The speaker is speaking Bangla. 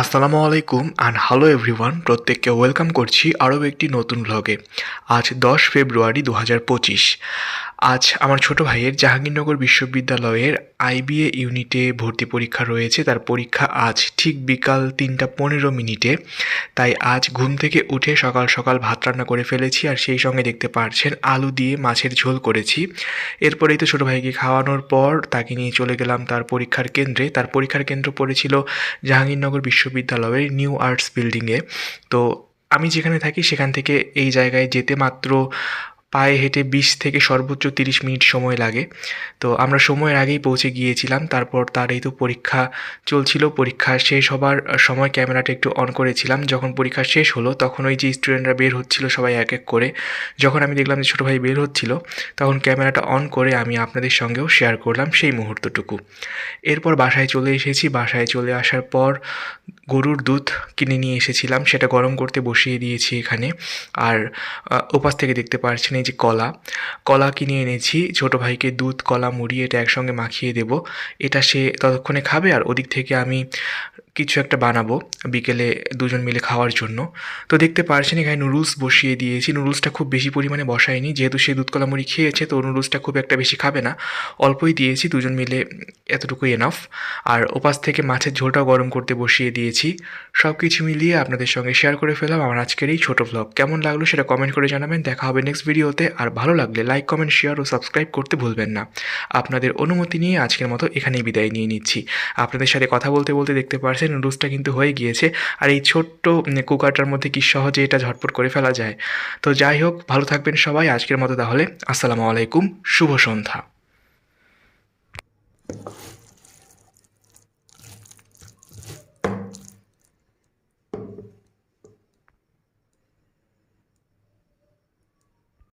আসসালামু আলাইকুম অ্যান্ড হ্যালো এভরিওয়ান প্রত্যেককে ওয়েলকাম করছি আরও একটি নতুন ব্লগে আজ দশ ফেব্রুয়ারি দু হাজার পঁচিশ। আজ আমার ছোট ভাইয়ের জাহাঙ্গীরনগর বিশ্ববিদ্যালয়ের আইবিএ ইউনিটে ভর্তি পরীক্ষা রয়েছে। তার পরীক্ষা আজ ঠিক বিকাল তিনটা পনেরো মিনিটে। তাই আজ ঘুম থেকে উঠে সকাল সকাল ভাত রান্না করে ফেলেছি আর সেই সঙ্গে দেখতে পারছেন আলু দিয়ে মাছের ঝোল করেছি। এরপরেই তো ছোটো ভাইকে খাওয়ানোর পর তাকে নিয়ে চলে গেলাম তার পরীক্ষার কেন্দ্রে। তার পরীক্ষার কেন্দ্র পড়েছিল জাহাঙ্গীরনগর বিশ্ববিদ্যালয়ের নিউ আর্টস বিল্ডিংয়ে। তো আমি যেখানে থাকি সেখান থেকে এই জায়গায় যেতে মাত্র পায়ে হেঁটে বিশ থেকে সর্বোচ্চ তিরিশ মিনিট সময় লাগে। তো আমরা সময়ের আগেই পৌঁছে গিয়েছিলাম, তারপর তার এই তো পরীক্ষা চলছিল, পরীক্ষা শেষ হবার সময় ক্যামেরাটা একটু অন করেছিলাম। যখন পরীক্ষা শেষ হলো, তখন ওই যে স্টুডেন্টরা বের হচ্ছিল সবাই এক এক করে, যখন আমি দেখলাম যে ছোটো ভাই বের হচ্ছিল, তখন ক্যামেরাটা অন করে আমি আপনাদের সঙ্গেও শেয়ার করলাম সেই মুহূর্তটুকু। এরপর বাসায় চলে এসেছি। বাসায় চলে আসার পর গরুর দুধ কিনে নিয়ে এসেছিলাম। সেটা গরম করতে বসিয়ে দিয়েছি এখানে। আর ওপাশ থেকে দেখতে পাচ্ছেন এই যে কলা। কলা কিনে এনেছি, ছোটো ভাইকে দুধ, কলা, মুড়ি এটা একসঙ্গে মাখিয়ে দেব। এটা সে ততক্ষণে খাবে আর ওদিক থেকে আমি কিছু একটা বানাবো বিকেলে দুজন মিলে খাওয়ার জন্য। তো দেখতে পারছেন এখানে নুডলস বসিয়ে দিয়েছি। নুডলসটা খুব বেশি পরিমাণে বসাইনি যেহেতু সে দুধ কলা মুড়ি খেয়েছে, তো নুডলসটা খুব একটা বেশি খাবে না। অল্পই দিয়েছি, দুজন মিলে এতটুকুই এনাফ আর ওপাশ থেকে মাছের ঝোলটাও গরম করতে বসিয়ে দিয়েছি। সব কিছু মিলিয়ে আপনাদের সঙ্গে শেয়ার করে ফেলাম আমার আজকের এই ছোটো ব্লগ কেমন লাগল সেটা কমেন্ট করে জানাবেন। দেখা হবে নেক্সট ভিডিওতে আর ভালো লাগলে লাইক কমেন্ট শেয়ার ও সাবস্ক্রাইব করতে ভুলবেন না। আপনাদের অনুমতি নিয়ে আজকের মতো এখানেই বিদায় নিয়ে নিচ্ছি। আপনাদের সাথে কথা বলতে বলতে দেখতে পারছেন নুডলসটা কিন্তু হয়ে গিয়েছে। আর এই ছোট্ট কুকারটার মধ্যে কি সহজে এটা ঝটপট করে ফেলা যায়? তো যাই হোক, ভালো থাকবেন সবাই আজকের মতো তাহলে। আসসালামু আলাইকুম, শুভ সন্ধ্যা।